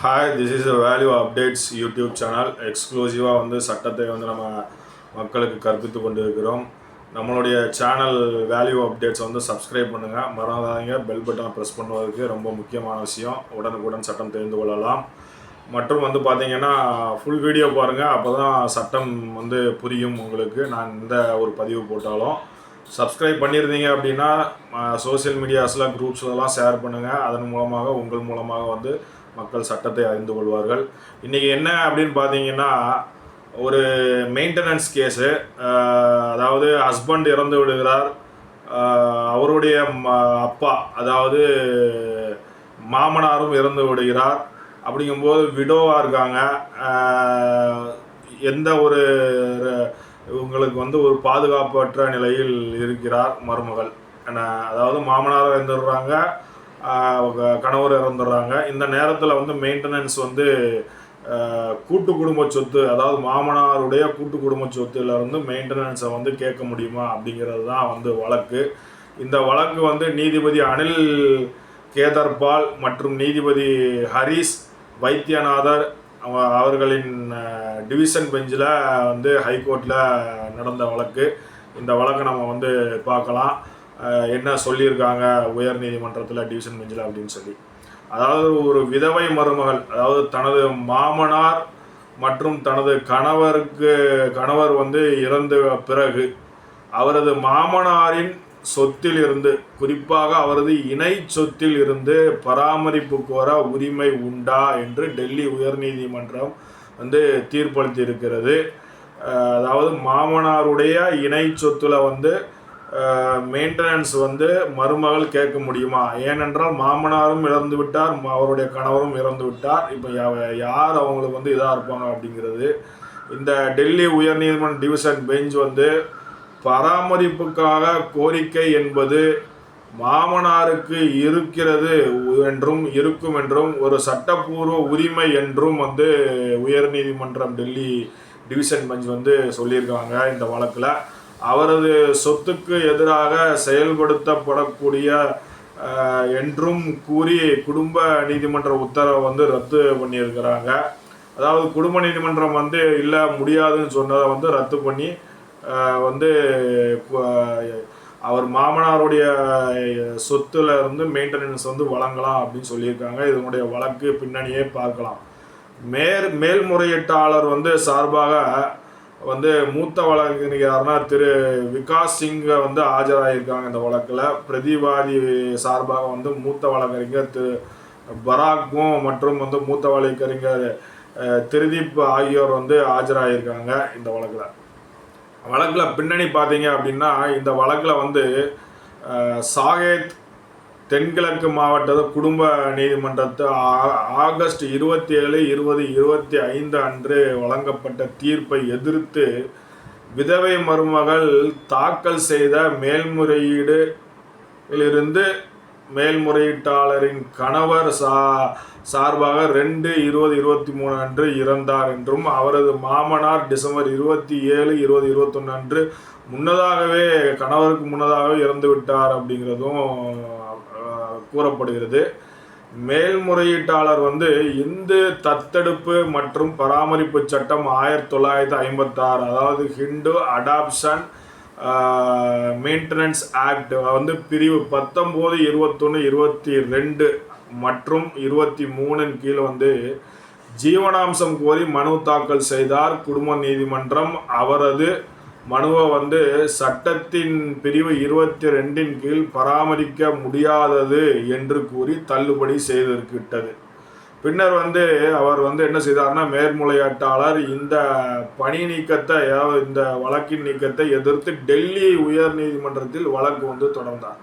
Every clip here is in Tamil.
Hi this is a Value Updates YouTube channel எக்ஸ்க்ளூசிவாக வந்து சட்டத்தை வந்து நம்ம மக்களுக்கு கற்பித்து கொண்டு இருக்கிறோம் நம்மளுடைய சேனல் வேல்யூ அப்டேட்ஸ் வந்து சப்ஸ்கிரைப் பண்ணுங்கள் மறந்துடாதீங்க. பெல் பட்டனை ப்ரெஸ் பண்ணுவதற்கு ரொம்ப முக்கியமான விஷயம். உடனுக்குடன் சட்டம் தெரிந்து கொள்ளலாம். மற்றும் வந்து பார்த்தீங்கன்னா ஃபுல் வீடியோ பாருங்கள் அப்போ தான் சட்டம் வந்து புரியும் உங்களுக்கு. நான் இந்த ஒரு பதிவு போட்டாலும். சப்ஸ்கிரைப் பண்ணியிருந்தீங்க அப்படின்னா சோஷியல் மீடியாஸில் குரூப்ஸ்லலாம் ஷேர் பண்ணுங்கள் அதன் மூலமாக உங்கள் மூலமாக வந்து மக்கள் சட்டத்தை அறிந்து கொள்வார்கள். இன்றைக்கி என்ன அப்படின்னு பார்த்தீங்கன்னா ஒரு மெயின்டெனன்ஸ் கேஸு அதாவது ஹஸ்பண்ட் இறந்து விடுகிறார். அவருடைய அப்பா அதாவது மாமனாரும் இறந்து விடுகிறார். அப்படிங்கும்போது விடோவாக இருக்காங்க. எந்த ஒரு இவங்களுக்கு வந்து ஒரு பாதுகாப்பற்ற நிலையில் இருக்கிறார் மருமகள். என்ன- அதாவது மாமனாரும் இறந்துடுறாங்க. கணவர் இறந்துடுறாங்க. இந்த நேரத்தில் வந்து மெயின்டெனன்ஸ் வந்து கூட்டு குடும்ப சொத்து அதாவது மாமனாருடைய கூட்டு குடும்ப சொத்துலேருந்து மெயின்டெனன்ஸை வந்து கேட்க முடியுமா அப்படிங்கிறது தான் வந்து வழக்கு. இந்த வழக்கு வந்து நீதிபதி அனில் கேதர்பால் மற்றும் நீதிபதி ஹரிஸ் வைத்தியநாதர் அவர்களின் டிவிஷன் பெஞ்சில் வந்து ஹைகோர்ட்டில் நடந்த வழக்கு. இந்த வழக்கை நம்ம வந்து பார்க்கலாம். என்ன சொல்லியிருக்காங்க உயர் நீதிமன்றத்தில் டிவிஷன் பெஞ்சில் அப்படின்னு சொல்லி. அதாவது ஒரு விதவை மருமகள் அதாவது தனது மாமனார் மற்றும் தனது கணவருக்கு கணவர் வந்து இறந்த பிறகு அவரது மாமனாரின் சொத்தில் இருந்து குறிப்பாக அவரது இணை சொத்தில் இருந்து பராமரிப்பு கோர உரிமை உண்டா என்று டெல்லி உயர்நீதிமன்றம் வந்து தீர்ப்பளித்திருக்கிறது. அதாவது மாமனாருடைய இணை சொத்தில் வந்து மெயின்டெனன்ஸ் வந்து மருமகள் கேட்க முடியுமா? ஏனென்றால் மாமனாரும் இறந்து விட்டார் அவருடைய கணவரும் இறந்து விட்டார். இப்போ யார் அவங்களுக்கு வந்து இதாக இருப்பாங்க அப்படிங்கிறது. இந்த டெல்லி உயர்நீதிமன்ற டிவிஷன் பெஞ்ச் வந்து பராமரிப்புக்காக கோரிக்கை என்பது மாமனாருக்கு இருக்கிறது என்றும் இருக்கும் என்றும் ஒரு சட்டப்பூர்வ உரிமை என்றும் வந்து உயர்நீதிமன்றம் டெல்லி டிவிஷன் பெஞ்ச் வந்து சொல்லியிருக்காங்க இந்த வழக்கில். அவரது சொத்துக்கு எதிராக செயல்படுத்தப்படக்கூடிய என்றும் கூறி குடும்ப நீதிமன்ற உத்தரவை வந்து ரத்து பண்ணியிருக்கிறாங்க. அதாவது குடும்ப நீதிமன்றம் வந்து இல்லை முடியாதுன்னு சொன்னதை வந்து ரத்து பண்ணி வந்து அவர் மாமனாருடைய சொத்துல இருந்து மெயின்டெனன்ஸ் வந்து வழங்கலாம் அப்படின்னு சொல்லியிருக்காங்க. இதனுடைய வழக்கு பின்னணியே பார்க்கலாம். மேல் மேல்முறையீட்டாளர் வந்து சார்பாக வந்து மூத்த வழக்கறிஞர்னா திரு விகாஸ் சிங்கை வந்து ஆஜராகியிருக்காங்க இந்த வழக்கில். பிரதிவாதி சார்பாக வந்து மூத்த வழக்கறிஞர் திரு பராக்கும் மற்றும் வந்து மூத்த வழக்கறிஞர் திருதீப் ஆகியோர் வந்து ஆஜராகியிருக்காங்க இந்த வழக்கில். வழக்கில் பின்னணி பார்த்தீங்க அப்படின்னா இந்த வழக்கில் வந்து சாகேத் தென்கிழக்கு மாவட்ட குடும்ப நீதிமன்றத்து ஆ- ஆகஸ்ட் இருபத்தி ஏழு இருபது இருபத்தி ஐந்து அன்று வழங்கப்பட்ட தீர்ப்பை எதிர்த்து விதவை மருமகள் தாக்கல் செய்த மேல்முறையீடு இருந்து மேல்முறையீட்டாளரின் கணவர் சா சார்பாக ரெண்டு இருபது இருபத்தி மூணு அன்று இறந்தார் என்றும் அவரது மாமனார் டிசம்பர் இருபத்தி ஏழு இருபது இருபத்தொன்று அன்று முன்னதாகவே கணவருக்கு முன்னதாகவே இறந்து விட்டார் அப்படிங்கிறதும் கூறப்படுகிறது. மேல்முறையீட்டாளர் வந்து இந்து தத்தெடுப்பு மற்றும் பராமரிப்பு சட்டம் ஆயிரத்தி தொள்ளாயிரத்தி ஐம்பத்தாறு அதாவது ஹிந்து அடாப்ஷன் மெயின்டெனன்ஸ் ஆக்ட் வந்து பிரிவு பத்தொம்போது இருபத்தொன்று இருபத்தி ரெண்டு மற்றும் இருபத்தி மூணின் கீழ் வந்து ஜீவனாம்சம் கோரி மனு தாக்கல் செய்தார் குடும்ப நீதிமன்றம். அவரது மனுவை வந்து சட்டத்தின் பிரிவு இருபத்தி ரெண்டின் கீழ் பராமரிக்க முடியாதது என்று கூறி தள்ளுபடி செய்திருக்கிட்டது. பின்னர் வந்து அவர் வந்து என்ன செய்தார்னா மேல்முறையாட்டாளர் இந்த பணி நீக்கத்தை இந்த வழக்கின் நீக்கத்தை எதிர்த்து டெல்லி உயர் நீதிமன்றத்தில் வழக்கு வந்து தொடர்ந்தார்.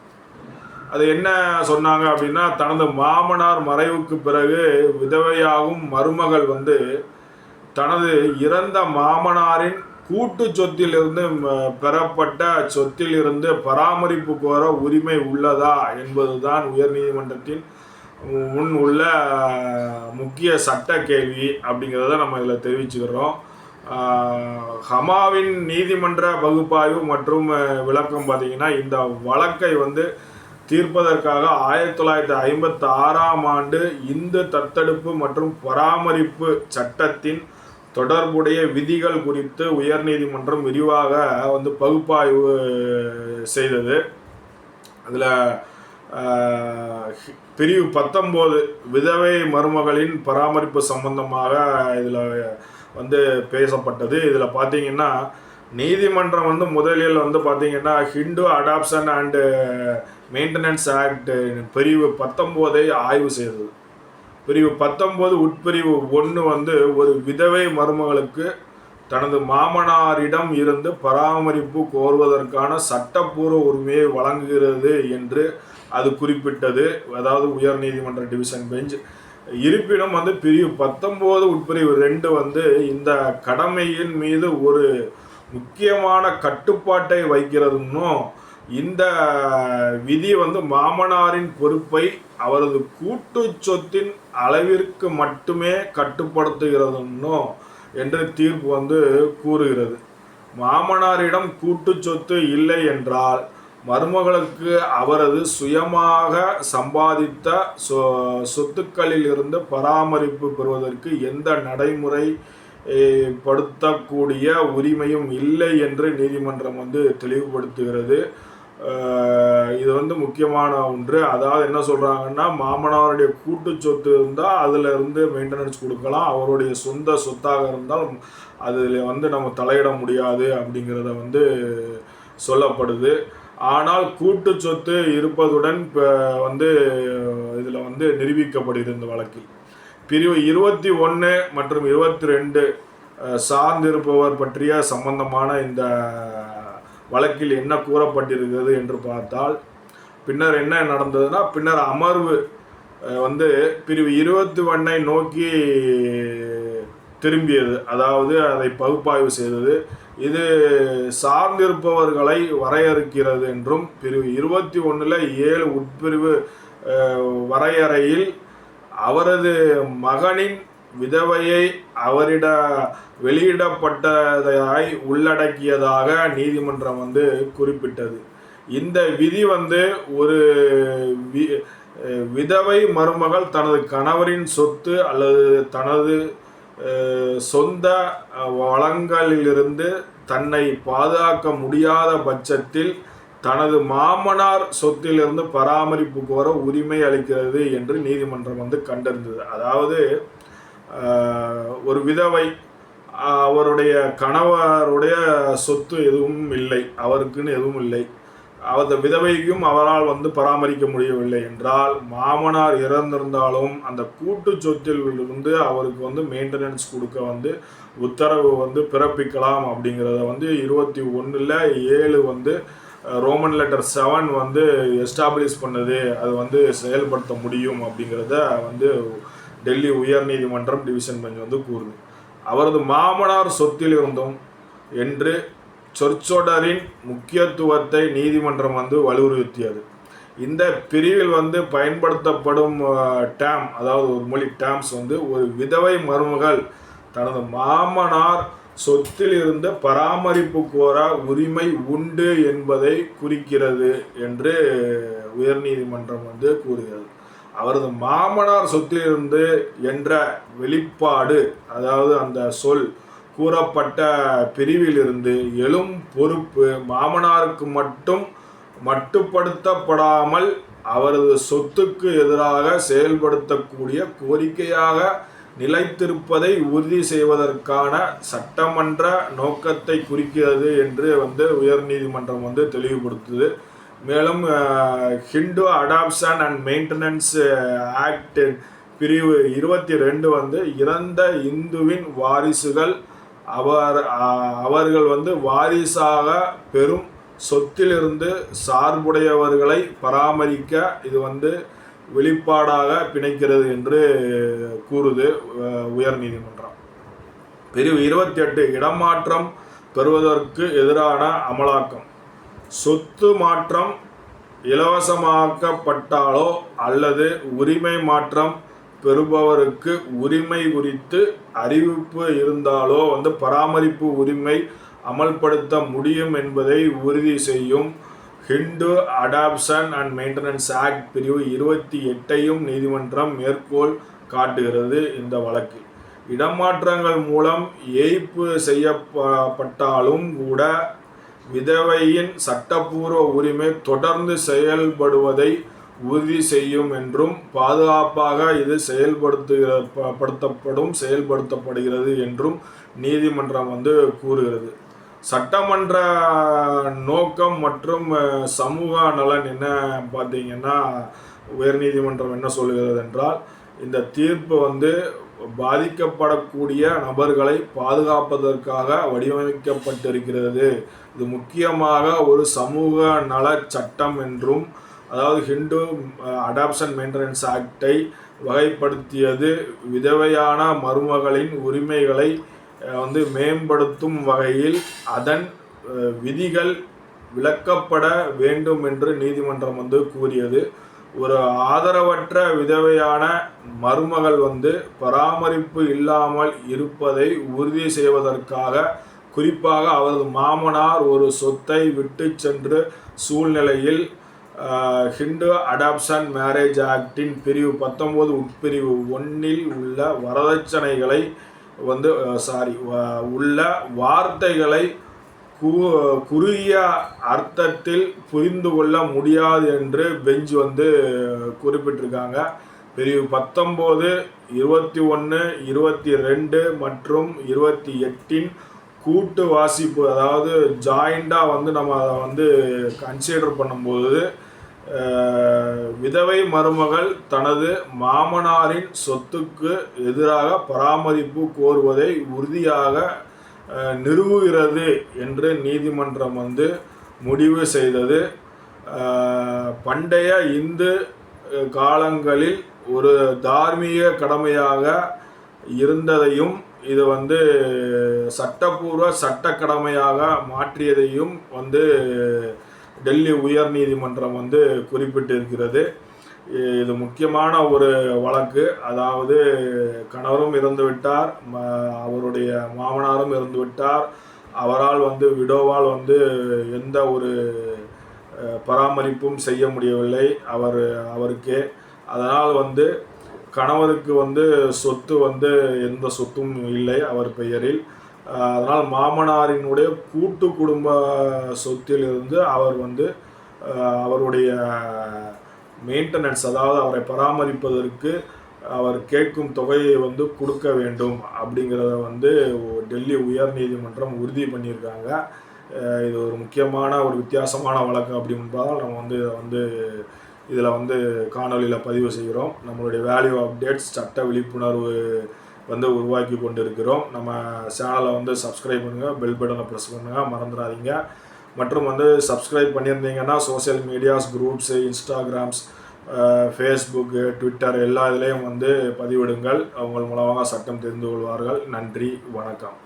அது என்ன சொன்னாங்க அப்படின்னா தனது மாமனார் மறைவுக்கு பிறகு விதவையாகும் மருமகள் வந்து தனது இறந்த மாமனாரின் கூட்டு சொத்திலிருந்து பெறப்பட்ட சொத்திலிருந்து பராமரிப்பு கோர உரிமை உள்ளதா என்பதுதான் உயர்நீதிமன்றத்தின் முன் உள்ள முக்கிய சட்ட கேள்வி அப்படிங்கிறத நம்ம இதில் தெரிவிச்சுக்கிறோம். ஹமாவின் நீதிமன்ற பகுப்பாய்வு மற்றும் விளக்கம் பார்த்தீங்கன்னா இந்த வழக்கை வந்து தீர்ப்பதற்காக ஆயிரத்தி தொள்ளாயிரத்தி ஐம்பத்தி ஆறாம் ஆண்டு இந்து தத்தெடுப்பு மற்றும் பராமரிப்பு சட்டத்தின் தொடர்புடைய விதிகள் குறித்து உயர்நீதிமன்றம் விரிவாக வந்து பகுப்பாய்வு செய்தது. அதில் பிரிவு பத்தொம்போது விதவை மருமகளின் பராமரிப்பு சம்பந்தமாக இதில் வந்து பேசப்பட்டது. இதில் பார்த்தீங்கன்னா நீதிமன்றம் வந்து முதலில் வந்து பார்த்தீங்கன்னா Hindu adoption and maintenance act பிரிவு பத்தொம்போதை ஆய்வு செய்தது. பிரிவு பத்தொம்போது உட்பிரிவு ஒன்று வந்து ஒரு விதவை மருமகளுக்கு தனது மாமனாரிடம் இருந்து பராமரிப்பு கோருவதற்கான சட்டப்பூர்வ உரிமையை வழங்குகிறது என்று அது குறிப்பிட்டது. அதாவது உயர்நீதிமன்ற டிவிஷன் பெஞ்ச். இருப்பினும் வந்து பிரிவு பத்தொம்போது உட்பிரிவு ரெண்டு வந்து இந்த கடமையின் மீது ஒரு முக்கியமான கட்டுப்பாட்டை வைக்கிறதுன்னும் இந்த விதி வந்து மாமனாரின் பொறுப்பை அவரது கூட்டு சொத்தின் அளவிற்கு மட்டுமே கட்டுப்படுத்துகிறதுன்னும் என்று தீர்ப்பு வந்து கூறுகிறது. மாமனாரிடம் கூட்டு சொத்து இல்லை என்றால் மருமகளுக்கு அவரது சுயமாக சம்பாதித்த சொ சொத்துக்களில் இருந்து பராமரிப்பு பெறுவதற்கு எந்த நடைமுறை படுத்தக்கூடிய உரிமையும் இல்லை என்று நீதிமன்றம் வந்து தெளிவுபடுத்துகிறது. இது வந்து முக்கியமான ஒன்று. அதாவது என்ன சொல்கிறாங்கன்னா மாமனாருடைய கூட்டு சொத்து இருந்தால் அதில் இருந்து மெயின்டெனன்ஸ் கொடுக்கலாம். அவருடைய சொந்த சொத்தாக இருந்தால் அதில் வந்து நம்ம தலையிட முடியாது அப்படிங்கிறத வந்து சொல்லப்படுது. ஆனால் கூட்டு சொத்து இருப்பதுடன் இப்போ வந்து இதில் வந்து நிரூபிக்கப்படுகிறது இந்த வழக்கில். பிரிவு இருபத்தி ஒன்று மற்றும் இருபத்தி ரெண்டு சார்ந்திருப்பவர் பற்றிய சம்பந்தமான இந்த வழக்கில் என்ன கூறப்பட்டிருக்கிறது என்று பார்த்தால் பின்னர் என்ன நடந்ததுன்னா பின்னர் அமர்வு வந்து பிரிவு இருபத்தி ஒன்றை நோக்கி திரும்பியது. அதாவது அதை பகுப்பாய்வு செய்தது. இது சார்ந்திருப்பவர்களை வரையறுக்கிறது என்றும் பிரிவு இருபத்தி ஒன்றில் ஏழு உட்பிரிவு வரையறையில் அவரது மகனின் விதவையை அவரிட வெளியிடப்பட்டதாய் உள்ளடக்கியதாக நீதிமன்றம் வந்து குறிப்பிட்டது. இந்த விதி வந்து ஒரு விதவை மருமகள் தனது கணவரின் சொத்து அல்லது தனது சொந்த வளங்களிலிருந்து தன்னை பாதுகாக்க முடியாத பட்சத்தில் தனது மாமனார் சொத்திலிருந்து பராமரிப்பு கோர உரிமை அளிக்கிறது என்று நீதிமன்றம் வந்து கண்டறிந்தது. அதாவது ஒரு விதவை அவருடைய கணவருடைய சொத்து எதுவும் இல்லை அவருக்குன்னு எதுவும் இல்லை. அந்த விதவைக்கும் அவரால் வந்து பராமரிக்க முடியவில்லை என்றால் மாமனார் இறந்திருந்தாலும் அந்த கூட்டு சொத்தில் இருந்து அவருக்கு வந்து மெயின்டெனன்ஸ் கொடுக்க வந்து உத்தரவு வந்து பிறப்பிக்கலாம் அப்படிங்கிறத வந்து இருபத்தி ஒன்றில் ஏழு வந்து ரோமன் லெட்டர் செவன் வந்து எஸ்டாப்ளிஷ் பண்ணது அது வந்து செயல்படுத்த முடியும் அப்படிங்கிறத வந்து டெல்லி உயர்நீதிமன்றம் டிவிஷன் பெஞ்ச் வந்து கூறுது. அவரது மாமனார் சொத்தில் இருந்தும் என்று சொற்சொடரின் முக்கியத்துவத்தை நீதிமன்றம் வந்து வலியுறுத்தியது. இந்த பிரிவில் வந்து பயன்படுத்தப்படும் டேம் அதாவது ஒரு மொழி டேம்ஸ் வந்து ஒரு விதவை மருமகள் தனது மாமனார் சொத்திலிருந்து பராமரிப்பு கோர உரிமை உண்டு என்பதை குறிக்கிறது என்று உயர்நீதிமன்றம் வந்து கூறுகிறது. அவரது மாமனார் சொத்திலிருந்து என்ற வெளிப்பாடு அதாவது அந்த சொல் கூறப்பட்ட பிரிவிலிருந்து எழும் பொறுப்பு மாமனாருக்கு மட்டும் மட்டுப்படுத்தப்படாமல் அவரது சொத்துக்கு எதிராக செயல்படுத்தக்கூடிய கோரிக்கையாக நிலைத்திருப்பதை உறுதி செய்வதற்கான சட்டமன்ற நோக்கத்தை குறிக்கிறது என்று வந்து உயர்நீதிமன்றம் வந்து தெளிவுபடுத்துது. மேலும் Hindu adoption and maintenance act பிரிவு இருபத்தி ரெண்டு வந்து இறந்த இந்துவின் வாரிசுகள் அவர் அவர்கள் வந்து வாரிசாக பெரும் சொத்திலிருந்து சார்புடையவர்களை பராமரிக்க இது வந்து வெளிப்பாடாக பிணைக்கிறது என்று கூறுது உயர் நீதிமன்றம். பிரிவு இருபத்தி எட்டு இடமாற்றம் பெறுவதற்கு எதிரான அமலாக்கம். சொத்து மாற்றம் இலவசமாக்கப்பட்டாலோ அல்லது உரிமை மாற்றம் பெறுபவருக்கு உரிமை குறித்து அறிவிப்பு இருந்தாலோ வந்து பராமரிப்பு உரிமை அமல்படுத்த முடியும் என்பதை உறுதி செய்யும். Hindu adoption and maintenance act பிரிவு இருபத்தி எட்டையும் நீதிமன்றம் மேற்கோள் காட்டுகிறது இந்த வழக்கு இடமாற்றங்கள் மூலம் ஏய்ப்பு செய்யப்பட்டாலும் கூட விதவையின் சட்டப்பூர்வ உரிமை தொடர்ந்து செயல்படுவதை உறுதி செய்யும் என்றும் பாதுகாப்பாக இது செயல்படுத்துகிறப்படும் செயல்படுத்தப்படுகிறது என்றும் நீதிமன்றம் வந்து கூறுகிறது. சட்டமன்ற நோக்கம் மற்றும் சமூக நலன் என்ன பார்த்தீங்கன்னா உயர்நீதிமன்றம் என்ன சொல்லுகிறது என்றால் இந்த தீர்ப்பு வந்து பாதிக்கப்படக்கூடிய நபர்களை பாதுகாப்பதற்காக வடிவமைக்கப்பட்டிருக்கிறது. இது முக்கியமாக ஒரு சமூக நல சட்டம் என்றும் அதாவது ஹிந்து அடாப்ஷன் மெயின்டெனன்ஸ் ஆக்டை வகைப்படுத்தியது. விதவையான மருமகளின் உரிமைகளை அஹ், வந்து மேம்படுத்தும் வகையில் அதன் அஹ், விதிகள் விளக்கப்பட வேண்டும் என்று நீதிமன்றம் வந்து கூறியது. ஒரு ஆதரவற்ற விதவையான மருமகள் வந்து பராமரிப்பு இல்லாமல் இருப்பதை உறுதி செய்வதற்காக குறிப்பாக அவரது மாமனார் ஒரு சொத்தை விட்டு சென்று சூழ்நிலையில் ஹிண்டு ஹிந்து அடாப்ஷன் மேரேஜ் ஆக்டின் பிரிவு பத்தொம்போது உட்பிரிவு ஒன்றில் உள்ள வரதட்சணைகளை வந்து சாரி உள்ள வார்த்தைகளை கு- குறுகிய அர்த்தத்தில் புரிந்து கொள்ள முடியாது என்று பெஞ்ச் வந்து குறிப்பிட்டிருக்காங்க. பிரிவு பத்தொம்போது இருபத்தி ஒன்று இருபத்தி ரெண்டு மற்றும் இருபத்தி எட்டின் கூட்டு வாசிப்பு அதாவது ஜாயிண்டாக வந்து நம்ம அதை வந்து கன்சிடர் பண்ணும்போது விதவை மருமகள் தனது மாமனாரின் சொத்துக்கு எதிராக பராமரிப்பு கோருவதை உறுதியாக நிறுவுகிறது என்று நீதிமன்றம் வந்து முடிவு செய்தது. பண்டைய இந்து காலங்களில் ஒரு தார்மீக கடமையாக இருந்ததையும் இது வந்து சட்டப்பூர்வ சட்ட கடமையாக மாற்றியதையும் வந்து டெல்லி உயர் நீதிமன்றம் வந்து குறிப்பிட்டிருக்கிறது. இது முக்கியமான ஒரு வழக்கு. அதாவது கணவரும் இறந்து விட்டார் அவருடைய மாமனாரும் இறந்து விட்டார். அவரால் வந்து விடோவால் வந்து எந்த ஒரு பராமரிப்பும் செய்ய முடியவில்லை. அவர் அவருக்கே. அதனால் வந்து கணவருக்கு வந்து சொத்து வந்து எந்த சொத்தும் இல்லை அவர் பெயரில். அதனால் மாமனாரினுடைய கூட்டு குடும்ப சொத்திலிருந்து அவர் வந்து அவருடைய மெயின்டெனன்ஸ் அதாவது அவரை பராமரிப்பதற்கு அவர் கேட்கும் தொகையை வந்து கொடுக்க வேண்டும் அப்படிங்கிறத வந்து டெல்லி உயர் நீதிமன்றம் உறுதி பண்ணியிருக்காங்க. இது ஒரு முக்கியமான ஒரு வித்தியாசமான வழக்கு அப்படின்றதால் நம்ம வந்து இதை வந்து இதில் வந்து காணொலியில் பதிவு செய்கிறோம். நம்மளுடைய வேல்யூ அப்டேட்ஸ் சட்ட விழிப்புணர்வு வந்து உருவாக்கி கொண்டு இருக்கிறோம் நம்ம சேனலை வந்து சப்ஸ்கிரைப் பண்ணுங்கள் பெல் பட்டனை ப்ரெஸ் பண்ணுங்கள் மறந்துடாதீங்க. மற்றும் வந்து சப்ஸ்கிரைப் பண்ணியிருந்தீங்கன்னா social medias groups Instagrams Facebook Twitter எல்லா இதுலேயும் வந்து பதிவிடுங்கள். உங்கள் மூலமாக சட்டம் தெரிந்து கொள்வார்கள். நன்றி வணக்கம்.